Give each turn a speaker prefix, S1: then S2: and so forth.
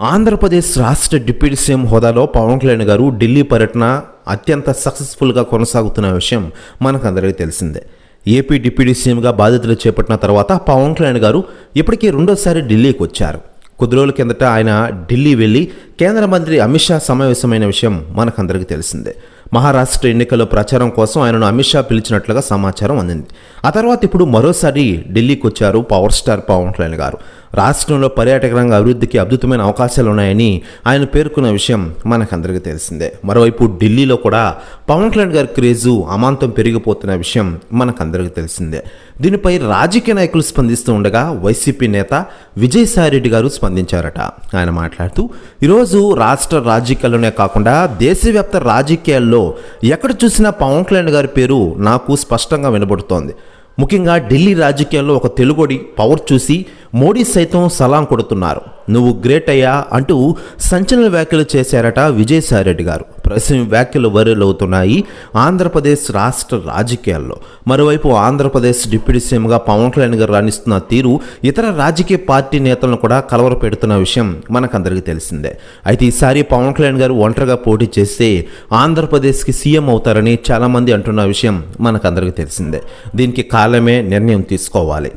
S1: ఆంధ్రప్రదేశ్ రాష్ట్ర deputy CM హోదాలో పవన్ కళ్యాణ్ గారు ఢిల్లీ పర్యటన అత్యంత సక్సెస్ఫుల్గా కొనసాగుతున్న విషయం మనకందరికీ తెలిసిందే. ఏపీ డిప్యూటీ సీఎంగా బాధ్యతలు చేపట్టిన తర్వాత పవన్ కళ్యాణ్ గారు ఇప్పటికీ రెండోసారి ఢిల్లీకి వచ్చారు. కొద్ది రోజుల కిందట ఆయన ఢిల్లీ వెళ్ళి కేంద్ర మంత్రి అమిత్ షా సమావేశమైన విషయం మనకందరికీ తెలిసిందే. మహారాష్ట్ర ఎన్నికల్లో ప్రచారం కోసం ఆయనను అమిత్ షా పిలిచినట్లుగా సమాచారం అందింది. ఆ తర్వాత ఇప్పుడు మరోసారి ఢిల్లీకి వచ్చారు పవర్ స్టార్ పవన్ కళ్యాణ్ గారు. రాష్ట్రంలో పర్యాటక రంగ అభివృద్ధికి అద్భుతమైన అవకాశాలు ఉన్నాయని ఆయన పేర్కొన్న విషయం మనకందరికీ తెలిసిందే. మరోవైపు ఢిల్లీలో కూడా పవన్ కళ్యాణ్ గారి క్రేజు అమాంతం పెరిగిపోతున్న విషయం మనకందరికీ తెలిసిందే. దీనిపై రాజకీయ నాయకులు స్పందిస్తూ ఉండగా వైసీపీ నేత విజయసాయిరెడ్డి గారు స్పందించారట. ఆయన మాట్లాడుతూ ఈరోజు రాష్ట్ర రాజకీయాల్లోనే కాకుండా దేశవ్యాప్త రాజకీయాల్లో ఎక్కడ చూసినా పవన్ కళ్యాణ్ గారి పేరు నాకు స్పష్టంగా వినబడుతోంది. ముఖ్యంగా ఢిల్లీ రాజకీయాల్లో ఒక తెలుగుడి పవర్ చూసి మోడీ సైతం సలాం కొడుతున్నారు. నువ్వు గ్రేట్ అయ్యా అంటూ సంచలన వ్యాఖ్యలు చేశారట విజయసాయి రెడ్డి గారు. ప్రస్తుతం వ్యాఖ్యలు వైరల్ అవుతున్నాయి ఆంధ్రప్రదేశ్ రాష్ట్ర రాజకీయాల్లో. మరోవైపు ఆంధ్రప్రదేశ్ డిప్యూటీ సీఎంగా పవన్ కళ్యాణ్ గారు రాణిస్తున్న తీరు ఇతర రాజకీయ పార్టీ నేతలను కూడా కలవర పెడుతున్న విషయం మనకందరికీ తెలిసిందే. అయితే ఈసారి పవన్ కళ్యాణ్ గారు ఒంటరిగా పోటీ చేస్తే ఆంధ్రప్రదేశ్కి సీఎం అవుతారని చాలామంది అంటున్న విషయం మనకందరికీ తెలిసిందే. దీనికి కాలమే నిర్ణయం తీసుకోవాలి.